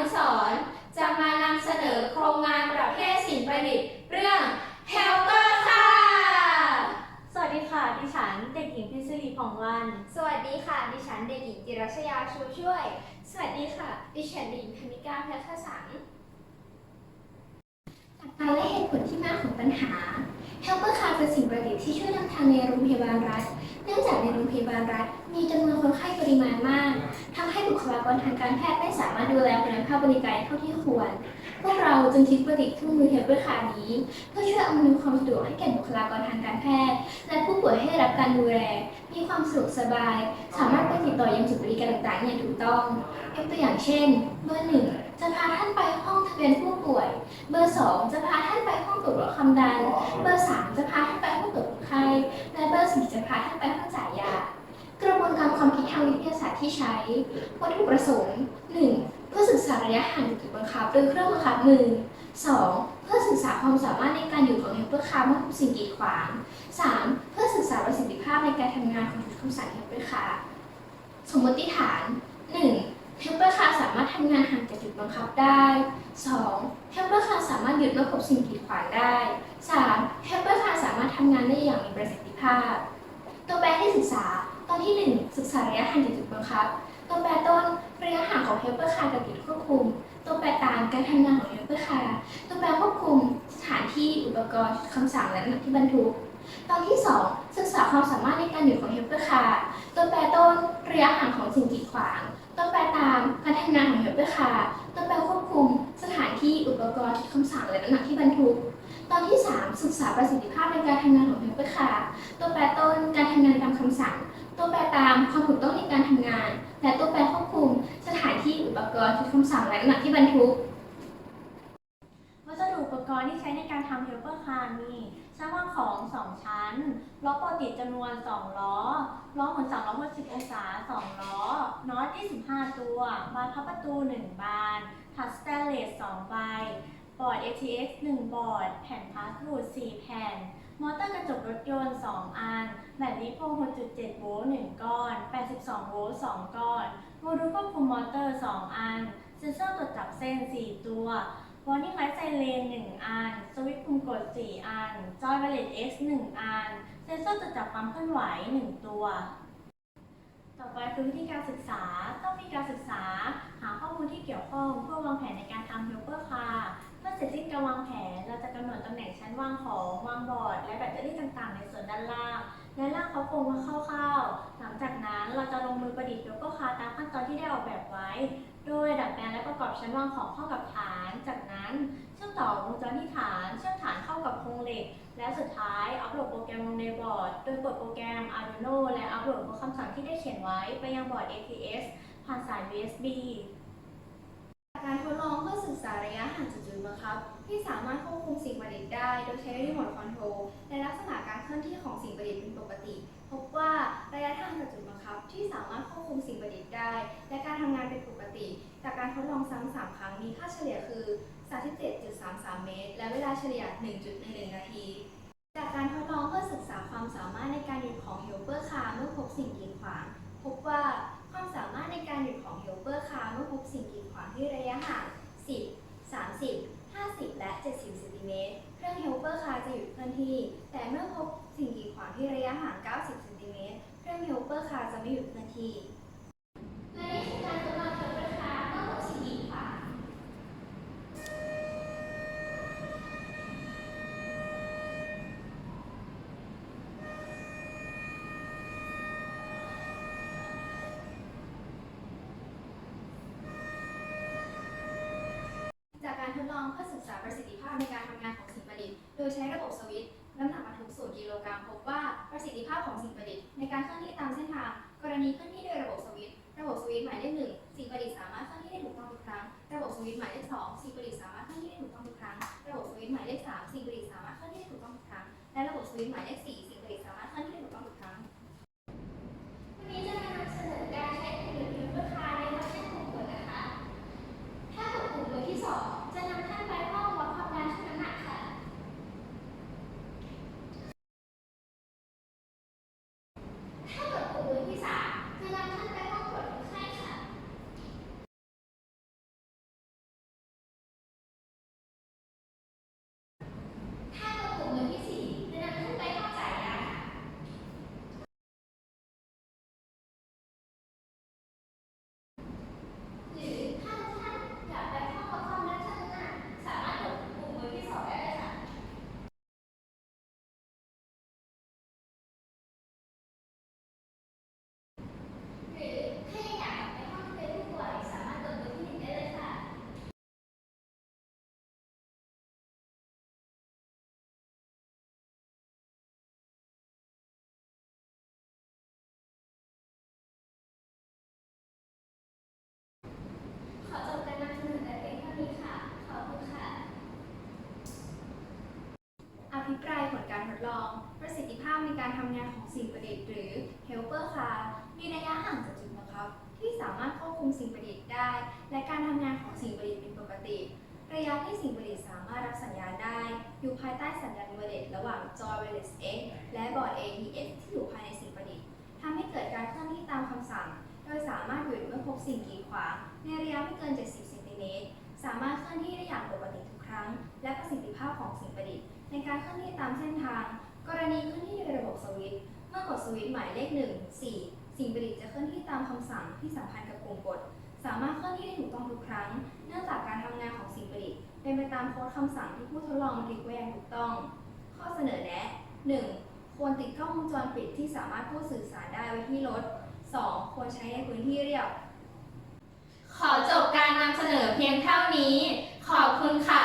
นุสรณ์จะมานำเสนอโครงงานประเภทสิ่งประดิษฐ์เรื่อง Helper ค่ะ สวัสดีค่ะ ดิฉันเด็กหญิงพิศรีผ่องวัน สวัสดีค่ะ ดิฉันเด็กหญิงจิรัชยาชูช่วย สวัสดีค่ะ ดิฉันเด็กหญิงคณิกาแพทยสัง หลักการและเหตุผลที่มาของปัญหา Helper ค่ะเป็นสิ่งประดิษฐ์ที่ช่วยนำทางในโรงพยาบาลรัฐ เนื่องจากในโรงพยาบาลรัฐ มีจำนวนคนไข้ปริมาณมากทำให้บุคลากรทางการแพทย์ไม่สามารถดูแลคุณภาพบริการเท่าที่ควร พวกเราจึงคิดประดิษฐ์เครื่องมือ Helper ค่ะนี้ เพื่อช่วยอำนวยความสะดวกให้แก่บุคลากรทางการแพทย์ และผู้ป่วยให้รับการดูแล มีความสะดวกสบาย สามารถไปติดต่อยังจุดบริการต่างๆอย่างถูกต้องยกตัวอย่างเช่นเบอร์หนึ่ง จะพาท่านไปห้องทะเบียนผู้ป่วย เบอร์สองจะพาท่านไปห้องตรวจวัดความดัน เบอร์สามจะพาท่านไปห้องตรวจคนไข้ และเบอร์สี่จะพาท่านไปห้องจ่ายยา กระบวนการความคิดทางวิทยาศาสตร์ที่ใช้ วัตถุประสงค์ 1. เพื่อศึกษาระยะห่างจากจุดบังคับโดยเครื่องบังคับมือ 2. เพื่อศึกษาความสามารถในการอยู่ของเฮลเปอร์คาร์เมื่อพบสิ่งกีดขวาง 3. เพื่อศึกษาประสิทธิภาพในการทำงานของจุดคำสั่งเฮลเปอร์คาร์สมมติฐาน 1. เฮลเปอร์ำงานห่างจากจุดบังคับได้ 2. เฮลเปอร์คาร์สามารถหยุดเมื่อพบสิ่งกีดขวางได้ 3. เฮลเปอร์คาร์สามารถทำงานได้อย่างมีประสิทธิภาพ ตัวแปรที่ศึกษาตอนที่ 1 ศึกษาระยะห่างจากจุดบังคับ ตัวแปรต้นระยะห่างของเฮลเปอร์คาร์กับจุดควบคุม ตัวแปรตามการทำงานของเฮลเปอร์คาร์ตัวแปรควบคุมสถานที่อุปกรณ์คำสั่งและหนักที่บรรทุกตอนที่ 2 ศึกษาความสามารถในการหยุดของเฮลเปอร์คาร์ตัวแปรต้นระยะห่างของสิ่งกีดขวาง ตัวแปรตามการทำงานของเฮลเปอร์คาร์ตัวแปรควบคุมสถานที่อุปกรณ์คำสั่งและน้ำหนักที่บรรทุก ตอนที่ 3 ศึกษาประสิทธิภาพในการทำงานของเฮลเปอร์คาร์ตัวแปรต้นการทำงานตามคำสั่ง ตัวแปรตามความถูกต้องในการทำงาน และตัวแปรควบคุมสถานที่อุปกรณ์ชุดคำสั่งและน้ำหนักที่บรรทุกวัสดุอุปกรณ์ที่ใช้ในการทำเฮลเปอร์คาร์มีชั้นวางของ 2 ชั้น ล้อปรติจำนวน 2 ล้อ ล้อหมุน360องศา 2 ล้อ น็อต25 ตัว บานพับประตู 1 บาน ทัชสแตเลส2ใบ บอร์ด ATX 1 บอร์ด แผ่นพาสรูด4 แผ่น มอเตอร์กระจกรถยนต์ 2 อัน แบตลิโพ6.7 โวลต์ 1 ก้อน 82 โวลต์ 2 ก้อน โมดูลควบคุมมอเตอร์ 2 อัน เซ็นเซอร์ตรวจจับเส้น 4 ตัว วอร์นิ่งไลท์ไซเรน1อัน สวิตช์คุมกด 4 อัน จอยไวเลส X 1 อัน เซ็นเซอร์ตรวจจับความเคลื่อนไหว 1 ตัว ต่อไปคือวิธีการศึกษา ต้องมีการศึกษา หาข้อมูลที่เกี่ยวข้องเพื่อวางแผนในการทำเฮลเปอร์คาร์เมื่อเสร็จสิ้นการวางแผน เราจะกำหนดตำแหน่งชั้นวางของ วางบอร์ด และแบตเตอรี่ต่างๆ ในส่วนด้านล่าง และร่างเขาโครงมาคร่าวๆ หลังจากนั้นเราจะลงมือประดิษฐ์เฮลเปอร์คาร์ตามขั้นตอนที่ได้ออกแบบไว้ กอบชั้นวางของเข้ากับฐาน จากนั้นเชื่อมต่อวงจรที่ฐาน เชื่อมฐานเข้ากับโครงเหล็ก และสุดท้ายอัปโหลดโปรแกรมลงในบอร์ด โดยกดโปรแกรม Arduino และอัปโหลดคำสั่งที่ได้เขียนไว้ไปยังบอร์ด ATS ผ่านสาย USB การทดลองเพื่อศึกษาระยะห่างจากจุดบังคับ ที่สามารถควบคุมสิ่งประดิษฐ์ได้ โดยใช้รีโมทคอนโทรลและลักษณะการเคลื่อนที่ของสิ่งประดิษฐ์เป็นปกติ พบว่าระยะทางจากจุดบังคับ ที่สามารถควบคุมสิ่งประดิษฐ์ได้ และการทำงานเป็นปกติ จากการทดลองซ้ำสามครั้งมีค่าเฉลี่ยคือ 37.33 เมตร และเวลาเฉลี่ย 1.11 นาที จากการทดลองเพื่อศึกษาความสามารถในการหยุดของเฮลเปอร์คาร์เมื่อพบสิ่งกีดขวาง พบว่าความสามารถในการหยุดของเฮลเปอร์คาร์เมื่อพบสิ่งกีดขวางที่ระยะห่าง 10 30 50 และ 70เซนติเมตร เครื่องเฮลเปอร์คาร์จะหยุดเคลื่อนที่ แต่เมื่อพบสิ่งกีดขวางที่ระยะห่าง 90เซนติเมตร เครื่องเฮลเปอร์คาร์จะไม่หยุดเคลื่อนที่ ดลองเพื่อศึกษาประสิทธิภาพในการทำงานของสิ่งประดิษฐ์ โดยใช้ระบบสวิตช์น้ำหนักบรรทุก0กิโลกรัมพบว่าประสิทธิภาพของสิ่งประดิษฐ์ในการเคลื่อนที่ตามเส้นทาง กรณีเคลื่อนที่โดยระบบสวิตช์ระบบสวิตช์หมายเลขหนึ่งสิ่งประดิษฐ์สามารถเคลื่อนที่ได้ถูกต้องทุกครั้ง ระบบสวิตช์หมายเลขสองสิ่งประดิษฐ์สามารถเคลื่อนที่ได้ถูกต้องทุกครั้ง ระบบสวิตช์หมายเลขสามสิ่งประดิษฐ์สามารถเคลื่อนที่ได้ถูกต้องทุกครั้ง และระบบสวิตช์หมายเลขสี่สิ่งประดิษฐ์สามารถเคลื่อนที่ได้ถูกต้องทุกครั้ง วันนี้จะมานำเสนอการใช้ผลิตภัณฑ์เพื่อคาในวัดเช่นกลุ่มผลนะคะ ถ้ากดปุ่มเบอร์ที่ 2 จะนำท่านไปห้องวัดความดันชั่งน้ำหนักค่ะ ถ้ากดปุ่มเบอร์ที่ 3 จะ อภิปรายผลกา รทดลอง ประสิทธิภาพในการทำงานของสิ่งประดิษฐ์หรือ Helper Car มีระยะห่างจากจุดบังคับ ที่สามารถควบคุมสิ่งประดิษฐ์ได้ และการทำงานของสิ่งประดิษฐ์เป็นปกติ ระยะที่สิ่งประดิษฐ์สามารถรับสัญญาณได้ อยู่ภายใต้สัญญาณไวเลสระหว่างจอ Wireless X และบอร์ด ATX ที่อยู่ภายในสิ่งประดิษฐ์ทำให้เกิดการเคลื่อนที่ตามคำสั่ง โดยสามารถหยุดเมื่อพบสิ่งกีดขวางในระยะไม่เกิน 70เซนติเมตรสามารถเคลื่อนที่ได้อย่างปกติทุกครั้ง และประสิทธิภาพของสิ่งประดิษฐ์ ในการเคลื่อนที่ตามเส้นทาง กรณีเคลื่อนที่โดยระบบสวิตช์เมื่อกดสวิตช์หมายเลข1 4 สิ่งประดิษฐ์จะเคลื่อนที่ตามคำสั่งที่สัมพันธ์กับปุ่มกด สามารถเคลื่อนที่ได้ถูกต้องทุกครั้ง เนื่องจากการทำงานของสิ่งประดิษฐ์ เป็นไปตามโค้ดคำสั่งที่ผู้ทดลองบันทึกไว้อย่างถูกต้อง ข้อเสนอแนะ 1. ควรติดกล้องวงจรปิดที่สามารถพูดสื่อสารได้ไว้ที่รถ 2. ควรใช้ในพื้นที่เรียบ ขอจบการนำเสนอเพียงเท่านี้ ขอบคุณค่ะ